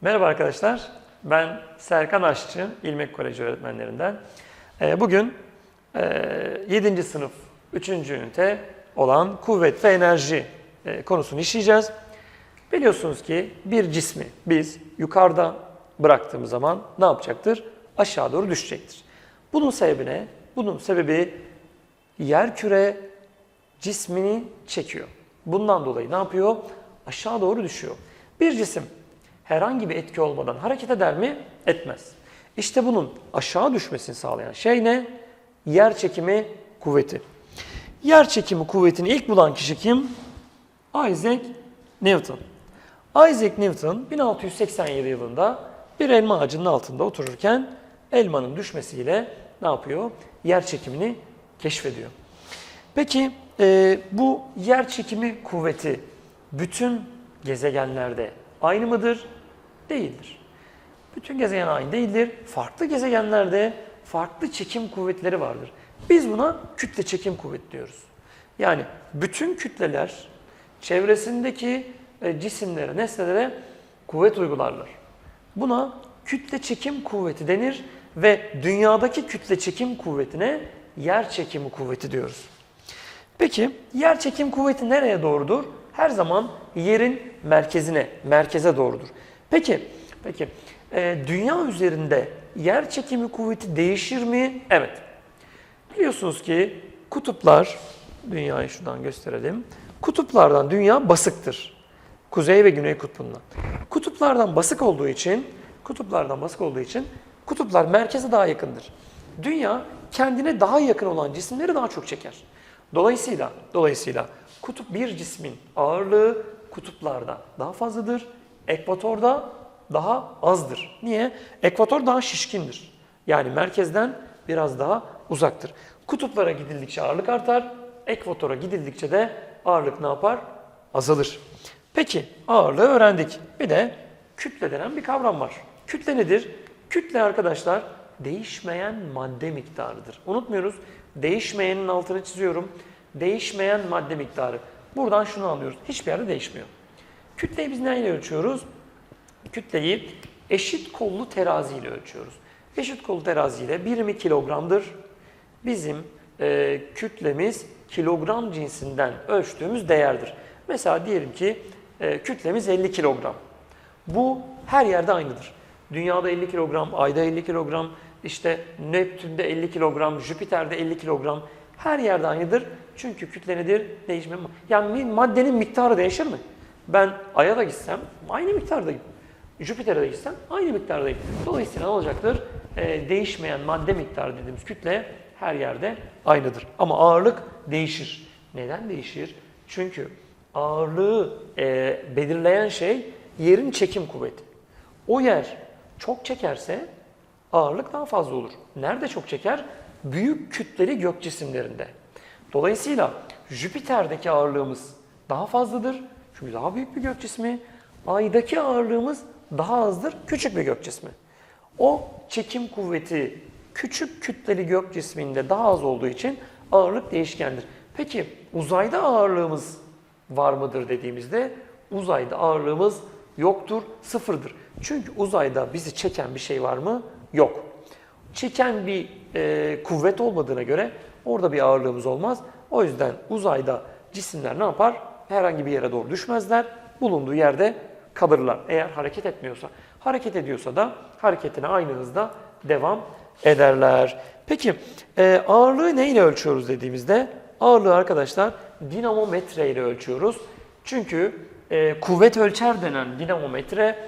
Merhaba arkadaşlar, ben Serkan Aşçı, İlmek Koleji öğretmenlerinden. Ee, Bugün 7. sınıf 3. ünite olan kuvvet ve enerji e, konusunu işleyeceğiz. Biliyorsunuz ki bir cismi biz yukarıda bıraktığımız zaman ne yapacaktır? Aşağı doğru düşecektir. Bunun sebebi ne? Bunun sebebi yer küre cismini çekiyor. Bundan dolayı ne yapıyor? Aşağı doğru düşüyor. Bir cisim herhangi bir etki olmadan hareket eder mi? Etmez. İşte bunun aşağı düşmesini sağlayan şey ne? Yer çekimi kuvveti. Yer çekimi kuvvetini ilk bulan kişi kim? Isaac Newton. Isaac Newton 1687 yılında bir elma ağacının altında otururken elmanın düşmesiyle ne yapıyor? Yer çekimini keşfediyor. Peki e, bu yer çekimi kuvveti bütün gezegenlerde aynı mıdır? Değildir. Bütün gezegen aynı değildir. Farklı gezegenlerde farklı çekim kuvvetleri vardır. Biz buna kütle çekim kuvveti diyoruz. Yani bütün kütleler çevresindeki e, cisimlere, nesnelere kuvvet uygularlar. Buna kütle çekim kuvveti denir ve dünyadaki kütle çekim kuvvetine yer çekimi kuvveti diyoruz. Peki yer çekim kuvveti nereye doğrudur? Her zaman yerin merkezine, merkeze doğrudur. Peki, peki e, dünya üzerinde yer çekimi kuvveti değişir mi? Evet. Biliyorsunuz ki kutuplar, dünyayı şuradan gösterelim. Kutuplardan dünya basıktır. Kuzey ve güney kutbundan. Kutuplardan basık olduğu için, kutuplardan basık olduğu için kutuplar merkeze daha yakındır. Dünya kendine daha yakın olan cisimleri daha çok çeker. Dolayısıyla, dolayısıyla kutup bir cismin ağırlığı kutuplarda daha fazladır. Ekvatorda daha azdır. Niye? Ekvator daha şişkindir. Yani merkezden biraz daha uzaktır. Kutuplara gidildikçe ağırlık artar. Ekvatora gidildikçe de ağırlık ne yapar? Azalır. Peki ağırlığı öğrendik. Bir de kütle denen bir kavram var. Kütle nedir? Kütle arkadaşlar değişmeyen madde miktarıdır. Unutmuyoruz. Değişmeyenin altını çiziyorum. Değişmeyen madde miktarı. Buradan şunu anlıyoruz. Hiçbir yerde değişmiyor. Kütleyi biz neyle ölçüyoruz? Kütleyi eşit kollu terazi ile ölçüyoruz. Eşit kollu terazi ile birimi kilogramdır. Bizim e, kütlemiz kilogram cinsinden ölçtüğümüz değerdir. Mesela diyelim ki e, kütlemiz 50 kilogram. Bu her yerde aynıdır. Dünyada 50 kilogram, Ay'da 50 kilogram, işte Neptün'de 50 kilogram, Jüpiter'de 50 kilogram. Her yerde aynıdır. Çünkü kütle nedir? Değişme. Yani maddenin miktarı değişir mi? Ben Ay'a da gitsem aynı miktardayım. Jüpiter'e de gitsem aynı miktardayım. Dolayısıyla ne olacaktır? Ee, değişmeyen madde miktarı dediğimiz kütle her yerde aynıdır. Ama ağırlık değişir. Neden değişir? Çünkü ağırlığı e, belirleyen şey yerin çekim kuvveti. O yer çok çekerse ağırlık daha fazla olur. Nerede çok çeker? Büyük kütleli gök cisimlerinde. Dolayısıyla Jüpiter'deki ağırlığımız daha fazladır. Çünkü daha büyük bir gök cismi. Ay'daki ağırlığımız daha azdır. Küçük bir gök cismi. O çekim kuvveti küçük kütleli gök cisminde daha az olduğu için ağırlık değişkendir. Peki uzayda ağırlığımız var mıdır dediğimizde uzayda ağırlığımız yoktur, sıfırdır. Çünkü uzayda bizi çeken bir şey var mı? Yok. Çeken bir e, kuvvet olmadığına göre orada bir ağırlığımız olmaz. O yüzden uzayda cisimler ne yapar? Herhangi bir yere doğru düşmezler. Bulunduğu yerde kalırlar eğer hareket etmiyorsa. Hareket ediyorsa da hareketine aynı hızda devam ederler. Peki e, ağırlığı neyle ölçüyoruz dediğimizde ağırlığı arkadaşlar dinamometre ile ölçüyoruz. Çünkü e, kuvvet ölçer denen dinamometre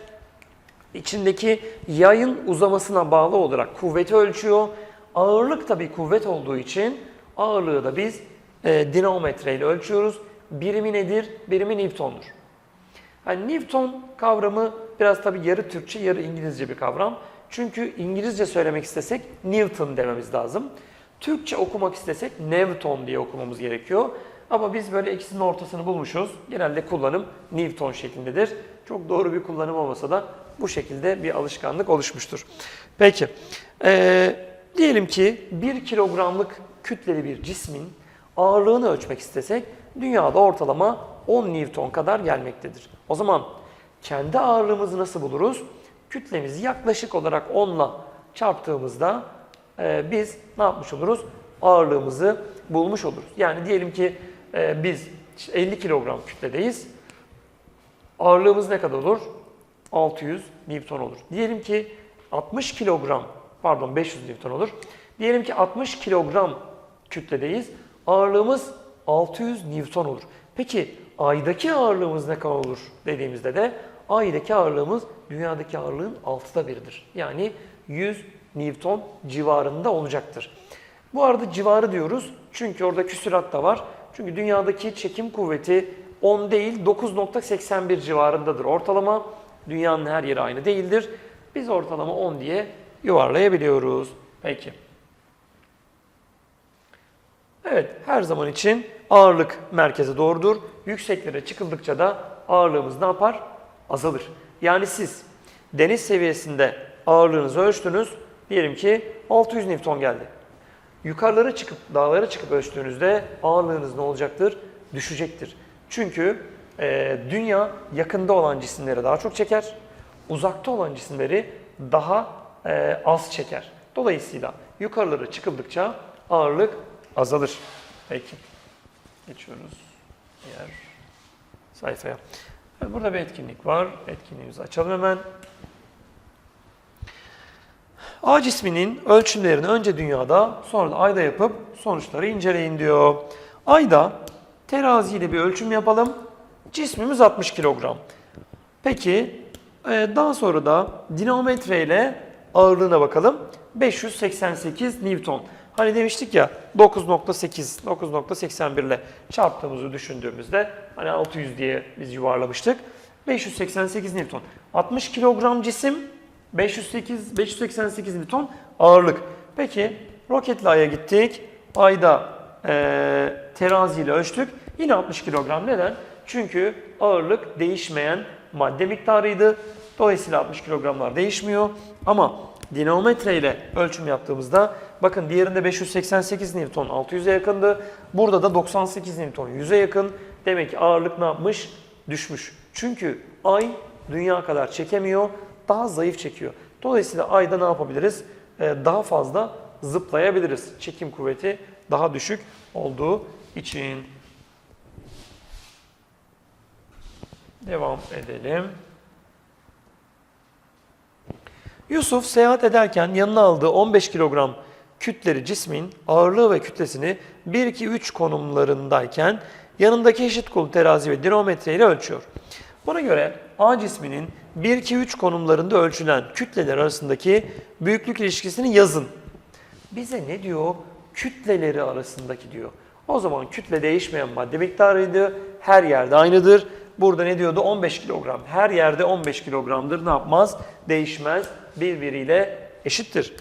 içindeki yayın uzamasına bağlı olarak kuvveti ölçüyor. Ağırlık da bir kuvvet olduğu için ağırlığı da biz e, dinamometre ile ölçüyoruz. Birimi nedir? Birimi Newton'dur. Yani Newton kavramı biraz tabii yarı Türkçe, yarı İngilizce bir kavram. Çünkü İngilizce söylemek istesek Newton dememiz lazım. Türkçe okumak istesek Newton diye okumamız gerekiyor. Ama biz böyle ikisinin ortasını bulmuşuz. Genelde kullanım Newton şeklindedir. Çok doğru bir kullanım olmasa da bu şekilde bir alışkanlık oluşmuştur. Peki, ee, diyelim ki 1 kilogramlık kütleli bir cismin ağırlığını ölçmek istesek dünyada ortalama 10 Newton kadar gelmektedir. O zaman kendi ağırlığımızı nasıl buluruz? kütlemizi yaklaşık olarak 10 ile çarptığımızda e, biz ne yapmış oluruz? Ağırlığımızı bulmuş oluruz. Yani diyelim ki e, biz işte 50 kilogram kütledeyiz. Ağırlığımız ne kadar olur? 600 Newton olur. Diyelim ki 60 kilogram, pardon 500 Newton olur. Diyelim ki 60 kilogram kütledeyiz. Ağırlığımız 600 Newton olur. Peki aydaki ağırlığımız ne kadar olur dediğimizde de aydaki ağırlığımız dünyadaki ağırlığın altıda biridir. Yani 100 Newton civarında olacaktır. Bu arada civarı diyoruz çünkü orada küsurat da var. Çünkü dünyadaki çekim kuvveti 10 değil 9.81 civarındadır ortalama. Dünyanın her yeri aynı değildir. Biz ortalama 10 diye yuvarlayabiliyoruz. Peki. Evet, her zaman için ağırlık merkeze doğrudur. Yükseklere çıkıldıkça da ağırlığımız ne yapar? Azalır. Yani siz deniz seviyesinde ağırlığınızı ölçtünüz. Diyelim ki 600 Newton geldi. Yukarılara çıkıp, dağlara çıkıp ölçtüğünüzde ağırlığınız ne olacaktır? Düşecektir. Çünkü e, dünya yakında olan cisimleri daha çok çeker. Uzakta olan cisimleri daha e, az çeker. Dolayısıyla yukarılara çıkıldıkça ağırlık azalır. Peki. Geçiyoruz diğer sayfaya. Burada bir etkinlik var. Etkinliğimizi açalım hemen. A cisminin ölçümlerini önce dünyada sonra da ayda yapıp sonuçları inceleyin diyor. Ayda teraziyle bir ölçüm yapalım. Cismimiz 60 kilogram. Peki e, daha sonra da dinamometre ile ağırlığına bakalım. 588 Newton. Hani demiştik ya 9.8, 9.81 ile çarptığımızı düşündüğümüzde hani 600 diye biz yuvarlamıştık. 588 Newton. 60 kilogram cisim 508, 588 Newton ağırlık. Peki roketle Ay'a gittik. Ayda e, teraziyle ölçtük. Yine 60 kilogram. Neden? Çünkü ağırlık değişmeyen madde miktarıydı. Dolayısıyla 60 kilogramlar değişmiyor. Ama dinamometre ile ölçüm yaptığımızda bakın diğerinde 588 Newton 600'e yakındı. Burada da 98 Newton 100'e yakın. Demek ki ağırlık ne yapmış? Düşmüş. Çünkü ay dünya kadar çekemiyor. Daha zayıf çekiyor. Dolayısıyla ayda ne yapabiliriz? Ee, daha fazla zıplayabiliriz. Çekim kuvveti daha düşük olduğu için. Devam edelim. Yusuf seyahat ederken yanına aldığı 15 kilogram kütleri cismin ağırlığı ve kütlesini 1-2-3 konumlarındayken yanındaki eşit kol terazi ve dinamometre ile ölçüyor. Buna göre A cisminin 1-2-3 konumlarında ölçülen kütleler arasındaki büyüklük ilişkisini yazın. Bize ne diyor? Kütleleri arasındaki diyor. O zaman kütle değişmeyen madde miktarıydı. Her yerde aynıdır. Burada ne diyordu? 15 kilogram. Her yerde 15 kilogramdır. Ne yapmaz? Değişmez. Birbiriyle eşittir.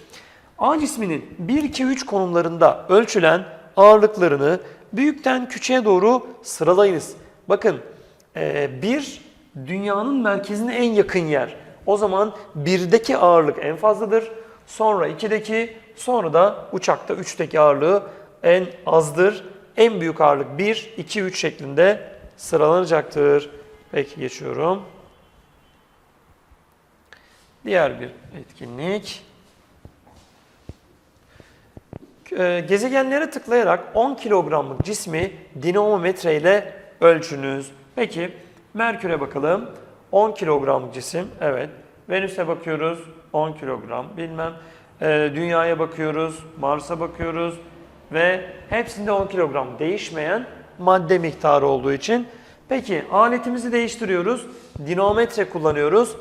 A cisminin 1-2-3 konumlarında ölçülen ağırlıklarını büyükten küçüğe doğru sıralayınız. Bakın 1 dünyanın merkezine en yakın yer. O zaman 1'deki ağırlık en fazladır. Sonra 2'deki, sonra da uçakta 3'teki ağırlığı en azdır. En büyük ağırlık 1, 2, 3 şeklinde sıralanacaktır. Peki geçiyorum. Diğer bir etkinlik. Ee, Gezegenlere tıklayarak 10 kilogramlık cismi dinamometre ile ölçünüz. Peki Merkür'e bakalım. 10 kilogramlık cisim. Evet. Venüs'e bakıyoruz. 10 kilogram. Bilmem. Ee, Dünya'ya bakıyoruz. Mars'a bakıyoruz. Ve hepsinde 10 kilogram değişmeyen madde miktarı olduğu için. Peki aletimizi değiştiriyoruz. Dinamometre kullanıyoruz.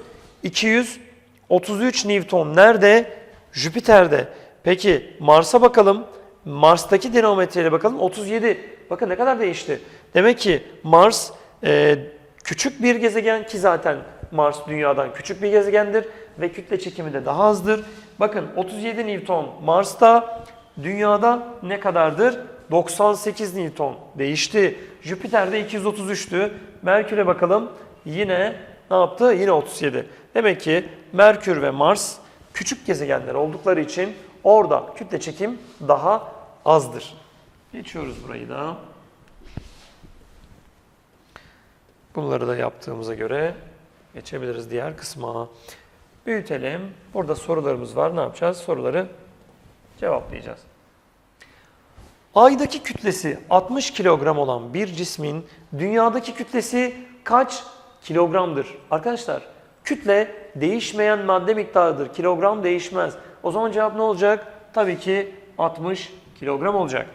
233 Newton nerede? Jüpiter'de. Peki Mars'a bakalım. Mars'taki dinamometreyle bakalım. 37. Bakın ne kadar değişti. Demek ki Mars e, küçük bir gezegen ki zaten Mars dünyadan küçük bir gezegendir ve kütle çekimi de daha azdır. Bakın 37 Newton Mars'ta, dünyada ne kadardır? 98 Newton değişti. Jüpiter'de 233'tü. Merkür'e bakalım. Yine ne yaptı? Yine 37. Demek ki Merkür ve Mars küçük gezegenler oldukları için orada kütle çekim daha azdır. Geçiyoruz burayı da. Bunları da yaptığımıza göre geçebiliriz diğer kısma. Büyütelim. Burada sorularımız var. Ne yapacağız? Soruları cevaplayacağız. Aydaki kütlesi 60 kilogram olan bir cismin dünyadaki kütlesi kaç kilogramdır? Arkadaşlar kütle değişmeyen madde miktarıdır. Kilogram değişmez. O zaman cevap ne olacak? Tabii ki 60 kilogram olacak.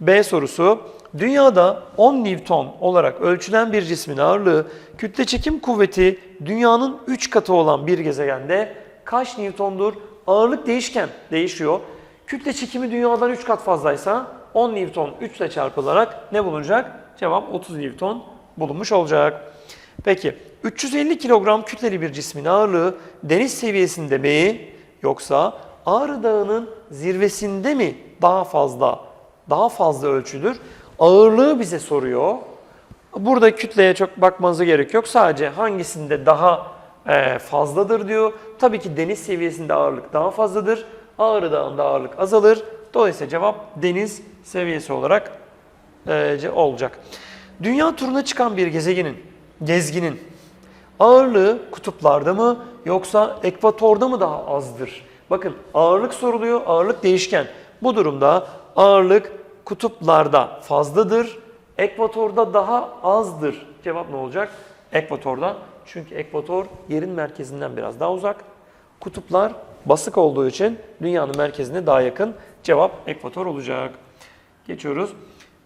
B sorusu. Dünyada 10 Newton olarak ölçülen bir cismin ağırlığı kütle çekim kuvveti dünyanın 3 katı olan bir gezegende kaç Newton'dur? Ağırlık değişken, değişiyor. Kütle çekimi dünyadan 3 kat fazlaysa 10 Newton 3 ile çarpılarak ne bulunacak? Cevap 30 Newton bulunmuş olacak. Peki 350 kilogram kütleli bir cismin ağırlığı deniz seviyesinde mi yoksa Ağrı Dağı'nın zirvesinde mi daha fazla daha fazla ölçülür? Ağırlığı bize soruyor. Burada kütleye çok bakmanıza gerek yok. Sadece hangisinde daha e, fazladır diyor. Tabii ki deniz seviyesinde ağırlık daha fazladır. Ağrı Dağı'nda ağırlık azalır. Dolayısıyla cevap deniz seviyesi olarak e, olacak. Dünya turuna çıkan bir gezegenin, gezginin ağırlığı kutuplarda mı yoksa ekvatorda mı daha azdır? Bakın ağırlık soruluyor, ağırlık değişken. Bu durumda ağırlık kutuplarda fazladır, ekvatorda daha azdır. Cevap ne olacak? Ekvatorda. Çünkü ekvator yerin merkezinden biraz daha uzak. Kutuplar basık olduğu için dünyanın merkezine daha yakın. Cevap ekvator olacak. Geçiyoruz.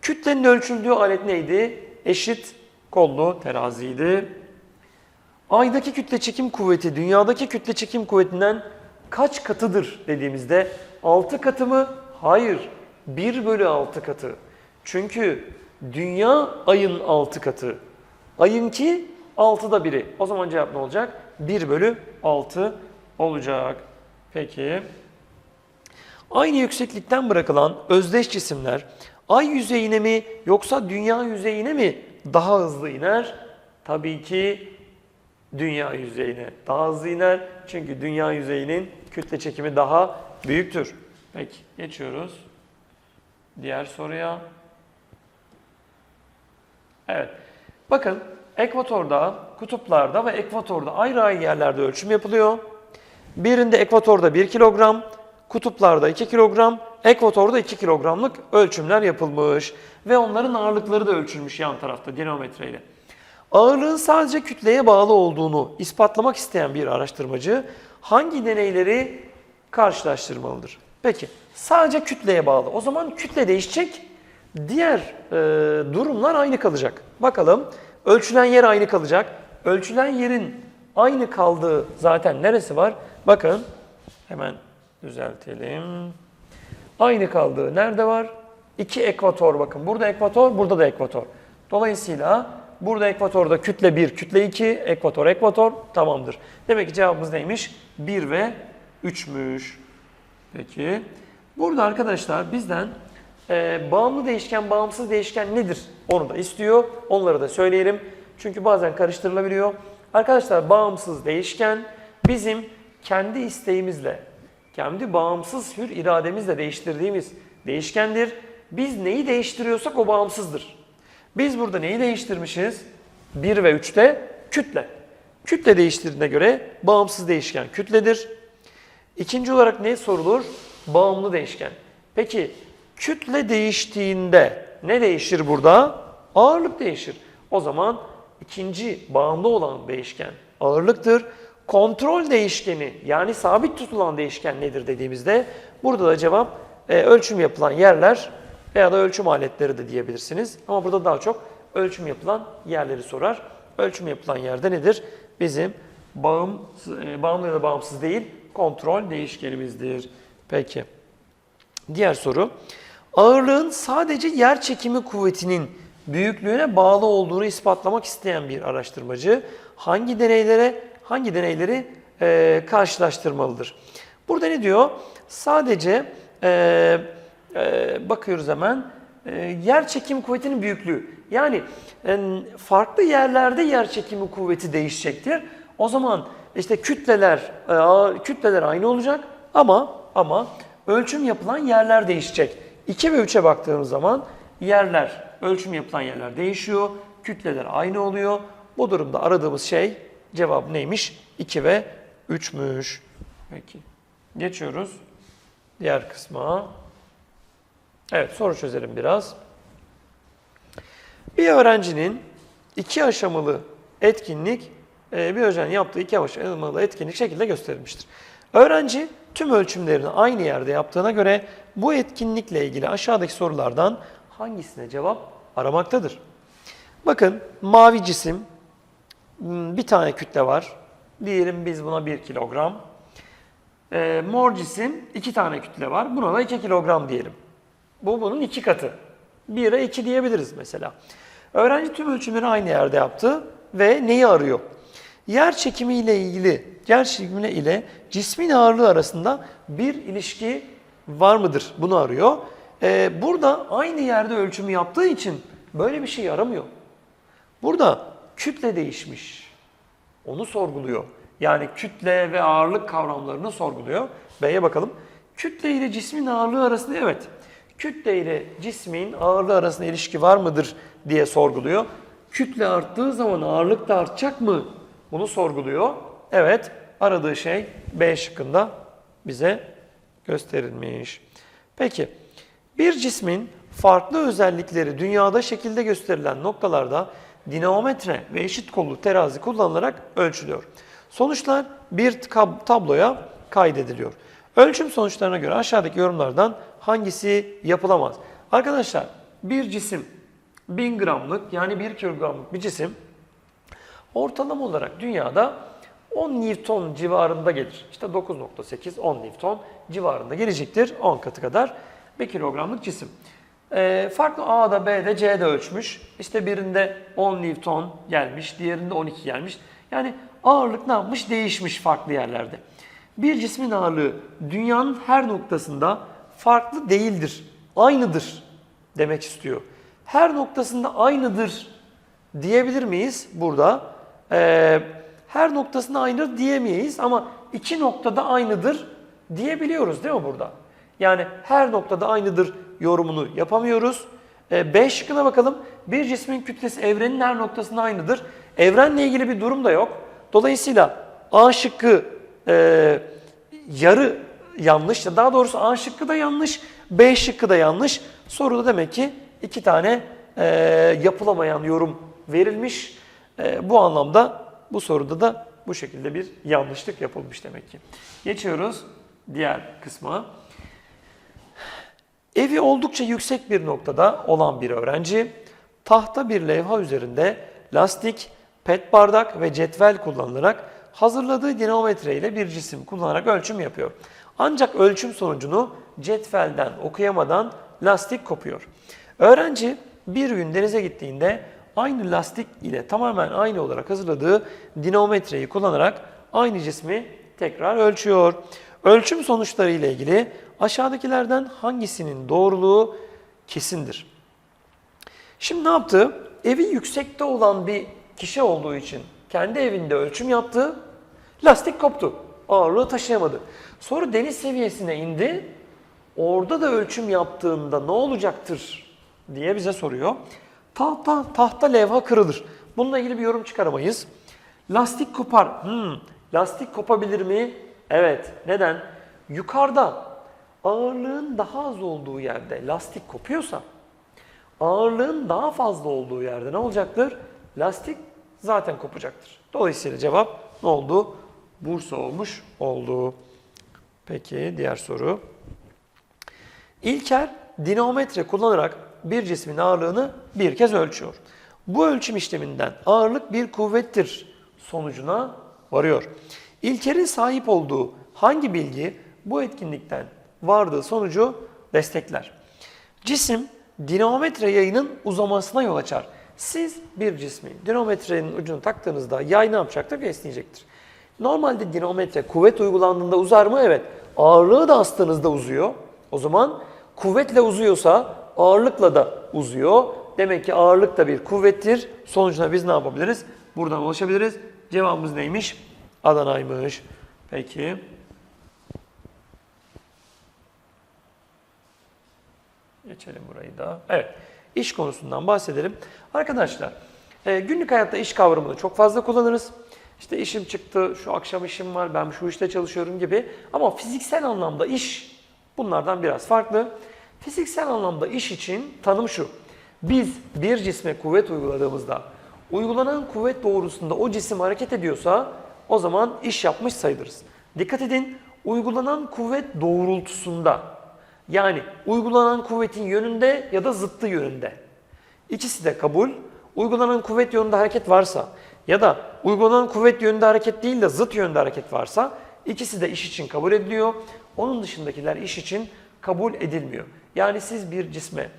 Kütlenin ölçüldüğü alet neydi? Eşit kollu teraziydi. Aydaki kütle çekim kuvveti dünyadaki kütle çekim kuvvetinden kaç katıdır dediğimizde 6 katı mı? Hayır. 1 bölü 6 katı. Çünkü dünya ayın 6 katı. Ayınki 6'da biri. O zaman cevap ne olacak? 1 bölü 6 olacak. Peki. Aynı yükseklikten bırakılan özdeş cisimler ay yüzeyine mi yoksa dünya yüzeyine mi daha hızlı iner? Tabii ki dünya yüzeyine daha hızlı iner. Çünkü dünya yüzeyinin kütle çekimi daha büyüktür. Peki geçiyoruz. Diğer soruya. Evet. Bakın ekvatorda, kutuplarda ve ekvatorda ayrı ayrı yerlerde ölçüm yapılıyor. Birinde ekvatorda 1 kilogram, kutuplarda 2 kilogram, ekvatorda 2 kilogramlık ölçümler yapılmış. Ve onların ağırlıkları da ölçülmüş yan tarafta dinamometreyle. Ağırlığın sadece kütleye bağlı olduğunu ispatlamak isteyen bir araştırmacı hangi deneyleri karşılaştırmalıdır? Peki sadece kütleye bağlı. O zaman kütle değişecek. Diğer e, durumlar aynı kalacak. Bakalım ölçülen yer aynı kalacak. Ölçülen yerin aynı kaldığı zaten neresi var? Bakın hemen düzeltelim. Aynı kaldığı nerede var? İki ekvator bakın. Burada ekvator, burada da ekvator. Dolayısıyla burada ekvatorda kütle 1, kütle 2, ekvator, ekvator tamamdır. Demek ki cevabımız neymiş? 1 ve 3'müş. Peki. Burada arkadaşlar bizden e, bağımlı değişken, bağımsız değişken nedir? Onu da istiyor. Onları da söyleyelim. Çünkü bazen karıştırılabiliyor. Arkadaşlar bağımsız değişken bizim kendi isteğimizle, kendi bağımsız hür irademizle değiştirdiğimiz değişkendir. Biz neyi değiştiriyorsak o bağımsızdır. Biz burada neyi değiştirmişiz? 1 ve 3'te kütle. Kütle değiştirdiğine göre bağımsız değişken kütledir. İkinci olarak ne sorulur? Bağımlı değişken. Peki kütle değiştiğinde ne değişir burada? Ağırlık değişir. O zaman ikinci bağımlı olan değişken ağırlıktır. Kontrol değişkeni yani sabit tutulan değişken nedir dediğimizde burada da cevap e, ölçüm yapılan yerler veya da ölçüm aletleri de diyebilirsiniz. Ama burada daha çok ölçüm yapılan yerleri sorar. Ölçüm yapılan yerde nedir? Bizim bağım, e, bağımlı ya da bağımsız değil kontrol değişkenimizdir. Peki. Diğer soru. Ağırlığın sadece yer çekimi kuvvetinin büyüklüğüne bağlı olduğunu ispatlamak isteyen bir araştırmacı hangi deneylere hangi deneyleri e, karşılaştırmalıdır? Burada ne diyor? Sadece e, e, bakıyoruz hemen e, yer çekim kuvvetinin büyüklüğü. Yani e, farklı yerlerde yer çekimi kuvveti değişecektir. O zaman işte kütleler e, kütleler aynı olacak ama ama ölçüm yapılan yerler değişecek. 2 ve 3'e baktığımız zaman yerler, ölçüm yapılan yerler değişiyor. Kütleler aynı oluyor. Bu durumda aradığımız şey cevap neymiş? 2 ve 3'müş. Peki. Geçiyoruz diğer kısma. Evet soru çözelim biraz. Bir öğrencinin iki aşamalı etkinlik, e, bir öğrencinin yaptığı iki aşamalı etkinlik şekilde gösterilmiştir. Öğrenci tüm ölçümlerini aynı yerde yaptığına göre bu etkinlikle ilgili aşağıdaki sorulardan hangisine cevap aramaktadır? Bakın mavi cisim, bir tane kütle var. Diyelim biz buna 1 kilogram. E, mor cisim iki tane kütle var. Buna da 2 kilogram diyelim. Bu bunun iki katı. 1'e 2 diyebiliriz mesela. Öğrenci tüm ölçümleri aynı yerde yaptı ve neyi arıyor? Yer çekimi ile ilgili, yer çekimi ile cismin ağırlığı arasında bir ilişki var mıdır? Bunu arıyor. Ee, burada aynı yerde ölçümü yaptığı için böyle bir şey aramıyor. Burada kütle değişmiş. Onu sorguluyor. Yani kütle ve ağırlık kavramlarını sorguluyor. B'ye bakalım. Kütle ile cismin ağırlığı arasında evet. Kütle ile cismin ağırlığı arasında ilişki var mıdır diye sorguluyor. Kütle arttığı zaman ağırlık da artacak mı? Bunu sorguluyor. Evet, aradığı şey B şıkkında bize gösterilmiş. Peki, bir cismin farklı özellikleri dünyada şekilde gösterilen noktalarda dinamometre ve eşit kollu terazi kullanılarak ölçülüyor. Sonuçlar bir tab- tabloya kaydediliyor. Ölçüm sonuçlarına göre aşağıdaki yorumlardan hangisi yapılamaz? Arkadaşlar bir cisim 1000 gramlık yani 1 kilogramlık bir cisim ortalama olarak dünyada 10 Newton civarında gelir. İşte 9.8 10 Newton civarında gelecektir 10 katı kadar 1 kilogramlık cisim. Ee, farklı A'da, B'de, C'de ölçmüş. İşte birinde 10 Newton gelmiş, diğerinde 12 gelmiş. Yani ağırlık ne yapmış? Değişmiş farklı yerlerde. Bir cismin ağırlığı dünyanın her noktasında farklı değildir, aynıdır demek istiyor. Her noktasında aynıdır diyebilir miyiz burada? Ee, her noktasında aynıdır diyemeyiz ama iki noktada aynıdır diyebiliyoruz değil mi burada? Yani her noktada aynıdır yorumunu yapamıyoruz. E, B şıkkına bakalım. Bir cismin kütlesi evrenin her noktasında aynıdır. Evrenle ilgili bir durum da yok. Dolayısıyla A şıkkı e, yarı yanlış. Daha doğrusu A şıkkı da yanlış, B şıkkı da yanlış. Soruda demek ki iki tane e, yapılamayan yorum verilmiş. E, bu anlamda bu soruda da bu şekilde bir yanlışlık yapılmış demek ki. Geçiyoruz diğer kısma. Evi oldukça yüksek bir noktada olan bir öğrenci, tahta bir levha üzerinde lastik, pet bardak ve cetvel kullanılarak hazırladığı dinamometre ile bir cisim kullanarak ölçüm yapıyor. Ancak ölçüm sonucunu cetvelden okuyamadan lastik kopuyor. Öğrenci bir gün denize gittiğinde aynı lastik ile tamamen aynı olarak hazırladığı dinamometreyi kullanarak aynı cismi tekrar ölçüyor. Ölçüm sonuçları ile ilgili aşağıdakilerden hangisinin doğruluğu kesindir? Şimdi ne yaptı? Evi yüksekte olan bir kişi olduğu için kendi evinde ölçüm yaptı. Lastik koptu. Ağırlığı taşıyamadı. Sonra deniz seviyesine indi. Orada da ölçüm yaptığında ne olacaktır diye bize soruyor. Tahta, tahta levha kırılır. Bununla ilgili bir yorum çıkaramayız. Lastik kopar. Hmm, lastik kopabilir mi? Evet. Neden? Yukarıda ağırlığın daha az olduğu yerde lastik kopuyorsa ağırlığın daha fazla olduğu yerde ne olacaktır? Lastik zaten kopacaktır. Dolayısıyla cevap ne oldu? Bursa olmuş oldu. Peki diğer soru. İlker dinamometre kullanarak bir cismin ağırlığını bir kez ölçüyor. Bu ölçüm işleminden ağırlık bir kuvvettir sonucuna varıyor. İlker'in sahip olduğu hangi bilgi bu etkinlikten vardığı sonucu destekler? Cisim dinamometre yayının uzamasına yol açar. Siz bir cismi dinamometrenin ucunu taktığınızda yay ne yapacaktır? Esneyecektir. Normalde dinamometre kuvvet uygulandığında uzar mı? Evet. Ağırlığı da astığınızda uzuyor. O zaman kuvvetle uzuyorsa ağırlıkla da uzuyor. Demek ki ağırlık da bir kuvvettir. Sonucuna biz ne yapabiliriz? Buradan ulaşabiliriz. Cevabımız neymiş? Adana'ymış. Peki. Geçelim burayı da. Evet. İş konusundan bahsedelim. Arkadaşlar, e, günlük hayatta iş kavramını çok fazla kullanırız. İşte işim çıktı, şu akşam işim var, ben şu işte çalışıyorum gibi. Ama fiziksel anlamda iş bunlardan biraz farklı. Fiziksel anlamda iş için tanım şu. Biz bir cisme kuvvet uyguladığımızda uygulanan kuvvet doğrusunda o cisim hareket ediyorsa o zaman iş yapmış sayılırız. Dikkat edin uygulanan kuvvet doğrultusunda yani uygulanan kuvvetin yönünde ya da zıttı yönünde. İkisi de kabul. Uygulanan kuvvet yönünde hareket varsa ya da uygulanan kuvvet yönünde hareket değil de zıt yönde hareket varsa ikisi de iş için kabul ediliyor. Onun dışındakiler iş için kabul edilmiyor. Yani siz bir cisme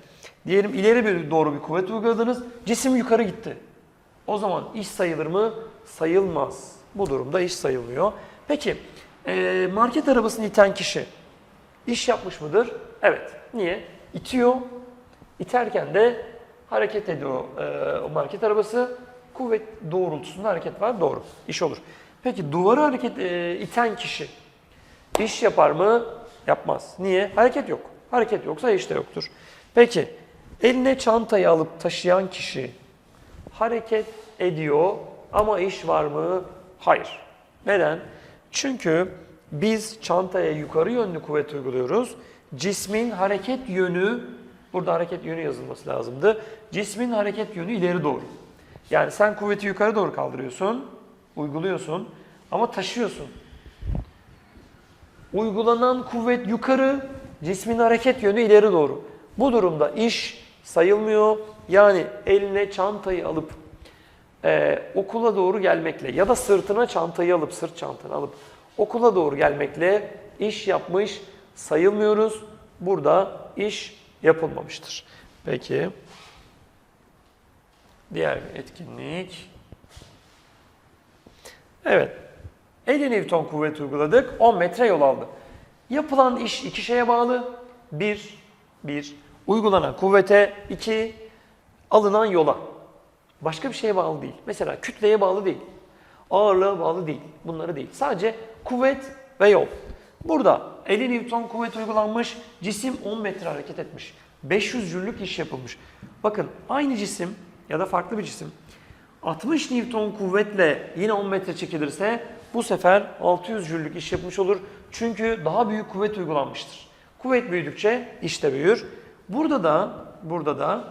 diyelim ileri bir doğru bir kuvvet uyguladınız, cisim yukarı gitti. O zaman iş sayılır mı? Sayılmaz. Bu durumda iş sayılmıyor. Peki market arabasını iten kişi iş yapmış mıdır? Evet. Niye? İtiyor. İterken de hareket ediyor eee, o market arabası. Kuvvet doğrultusunda hareket var. Doğru. İş olur. Peki duvarı hareket eee, iten kişi iş yapar mı? Yapmaz. Niye? Hareket yok. Hareket yoksa iş de yoktur. Peki eline çantayı alıp taşıyan kişi hareket ediyor ama iş var mı? Hayır. Neden? Çünkü biz çantaya yukarı yönlü kuvvet uyguluyoruz. Cismin hareket yönü, burada hareket yönü yazılması lazımdı. Cismin hareket yönü ileri doğru. Yani sen kuvveti yukarı doğru kaldırıyorsun, uyguluyorsun ama taşıyorsun. Uygulanan kuvvet yukarı, cismin hareket yönü ileri doğru. Bu durumda iş sayılmıyor. Yani eline çantayı alıp e, okula doğru gelmekle ya da sırtına çantayı alıp, sırt çantanı alıp okula doğru gelmekle iş yapmış sayılmıyoruz. Burada iş yapılmamıştır. Peki. Diğer bir etkinlik. Evet. 50 Newton kuvvet uyguladık. 10 metre yol aldı. Yapılan iş iki şeye bağlı. Bir, bir. Uygulanan kuvvete. iki Alınan yola. Başka bir şeye bağlı değil. Mesela kütleye bağlı değil. Ağırlığa bağlı değil. Bunları değil. Sadece kuvvet ve yol. Burada 50 Newton kuvvet uygulanmış. Cisim 10 metre hareket etmiş. 500 jüllük iş yapılmış. Bakın aynı cisim ya da farklı bir cisim 60 Newton kuvvetle yine 10 metre çekilirse bu sefer 600 jüllük iş yapmış olur. Çünkü daha büyük kuvvet uygulanmıştır. Kuvvet büyüdükçe iş de büyür. Burada da burada da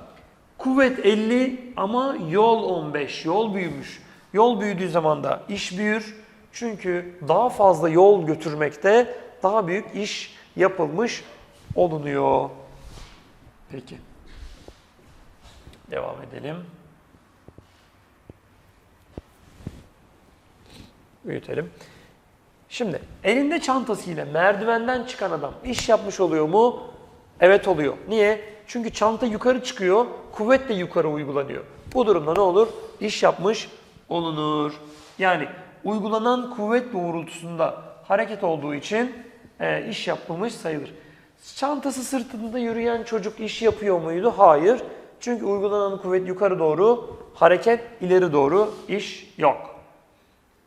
kuvvet 50 ama yol 15. Yol büyümüş. Yol büyüdüğü zaman da iş büyür. Çünkü daha fazla yol götürmekte daha büyük iş yapılmış olunuyor. Peki. Devam edelim. büyütelim. Şimdi elinde çantasıyla merdivenden çıkan adam iş yapmış oluyor mu? Evet oluyor. Niye? Çünkü çanta yukarı çıkıyor, kuvvet de yukarı uygulanıyor. Bu durumda ne olur? İş yapmış olunur. Yani uygulanan kuvvet doğrultusunda hareket olduğu için e, iş yapılmış sayılır. Çantası sırtında yürüyen çocuk iş yapıyor muydu? Hayır. Çünkü uygulanan kuvvet yukarı doğru, hareket ileri doğru, iş yok.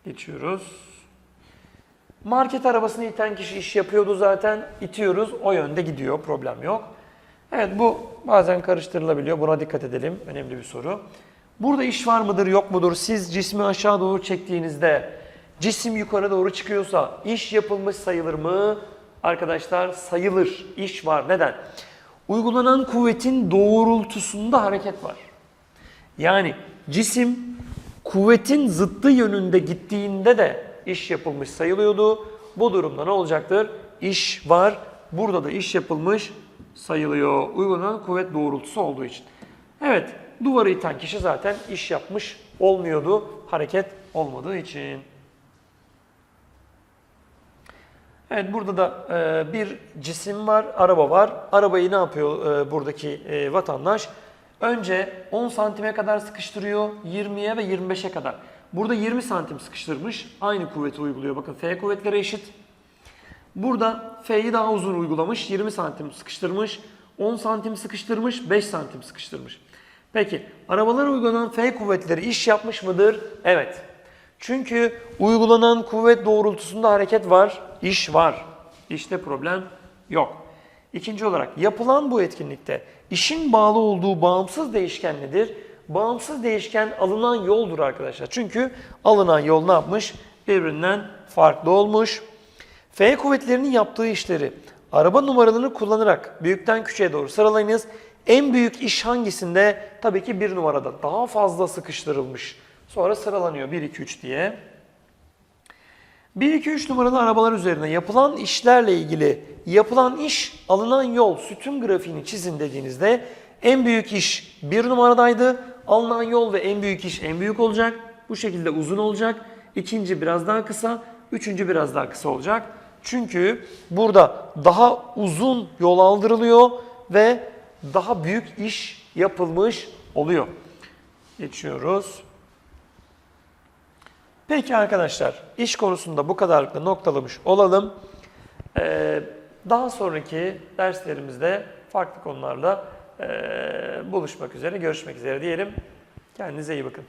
Geçiyoruz. Market arabasını iten kişi iş yapıyordu zaten. İtiyoruz. O yönde gidiyor. Problem yok. Evet bu bazen karıştırılabiliyor. Buna dikkat edelim. Önemli bir soru. Burada iş var mıdır yok mudur? Siz cismi aşağı doğru çektiğinizde cisim yukarı doğru çıkıyorsa iş yapılmış sayılır mı? Arkadaşlar sayılır. İş var. Neden? Uygulanan kuvvetin doğrultusunda hareket var. Yani cisim kuvvetin zıttı yönünde gittiğinde de iş yapılmış sayılıyordu. Bu durumda ne olacaktır? İş var. Burada da iş yapılmış sayılıyor. Uygulanan kuvvet doğrultusu olduğu için. Evet, duvarı iten kişi zaten iş yapmış olmuyordu. Hareket olmadığı için. Evet burada da e, bir cisim var, araba var. Arabayı ne yapıyor e, buradaki e, vatandaş? Önce 10 santime kadar sıkıştırıyor, 20'ye ve 25'e kadar. Burada 20 santim sıkıştırmış, aynı kuvveti uyguluyor. Bakın F kuvvetleri eşit. Burada F'yi daha uzun uygulamış, 20 santim sıkıştırmış, 10 santim sıkıştırmış, 5 santim sıkıştırmış. Peki arabalara uygulanan F kuvvetleri iş yapmış mıdır? Evet. Çünkü uygulanan kuvvet doğrultusunda hareket var, iş var. İşte problem yok. İkinci olarak yapılan bu etkinlikte işin bağlı olduğu bağımsız değişken nedir? bağımsız değişken alınan yoldur arkadaşlar. Çünkü alınan yol ne yapmış? Birbirinden farklı olmuş. F kuvvetlerinin yaptığı işleri araba numaralarını kullanarak büyükten küçüğe doğru sıralayınız. En büyük iş hangisinde? Tabii ki bir numarada. Daha fazla sıkıştırılmış. Sonra sıralanıyor 1, 2, 3 diye. 1, 2, 3 numaralı arabalar üzerine yapılan işlerle ilgili yapılan iş, alınan yol, sütun grafiğini çizin dediğinizde en büyük iş 1 numaradaydı. Alınan yol ve en büyük iş en büyük olacak. Bu şekilde uzun olacak. İkinci biraz daha kısa, üçüncü biraz daha kısa olacak. Çünkü burada daha uzun yol aldırılıyor ve daha büyük iş yapılmış oluyor. Geçiyoruz. Peki arkadaşlar, iş konusunda bu kadarlıkla noktalamış olalım. Ee, daha sonraki derslerimizde farklı konularla ee, buluşmak üzere, görüşmek üzere diyelim. Kendinize iyi bakın.